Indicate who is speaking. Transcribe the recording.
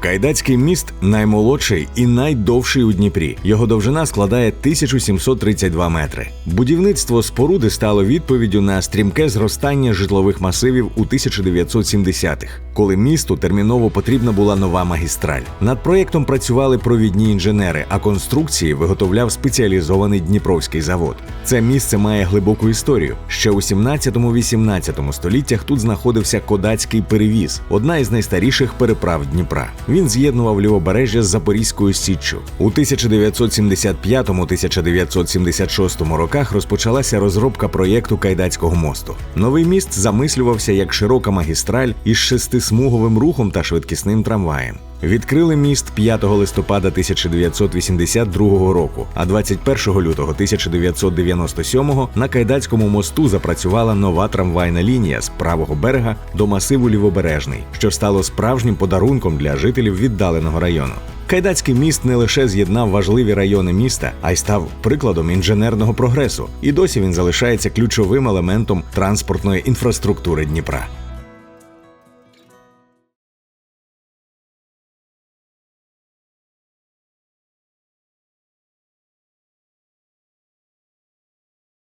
Speaker 1: Кайдацький міст наймолодший і найдовший у Дніпрі. Його довжина складає 1732 метри. Будівництво споруди стало відповіддю на стрімке зростання житлових масивів у 1970-х, коли місту терміново потрібна була нова магістраль. Над проєктом працювали провідні інженери, а конструкції виготовляв спеціалізований Дніпровський завод. Це місце має глибоку історію. Ще у 17-18 століттях тут знаходився Кодацький перевіз, одна із найстаріших переправ Дніпра. Він з'єднував лівобережжя з Запорізькою Січчю. У 1975-1976 роках розпочалася розробка проєкту Кайдацького мосту. Новий міст замислювався як широка магістраль із шестисмуговим рухом та швидкісним трамваєм. Відкрили міст 5 листопада 1982 року, а 21 лютого 1997 на Кайдацькому мосту запрацювала нова трамвайна лінія з правого берега до масиву Лівобережний, що стало справжнім подарунком для жителів віддаленого району. Кайдацький міст не лише з'єднав важливі райони міста, а й став прикладом інженерного прогресу. І досі він залишається ключовим елементом транспортної інфраструктури Дніпра.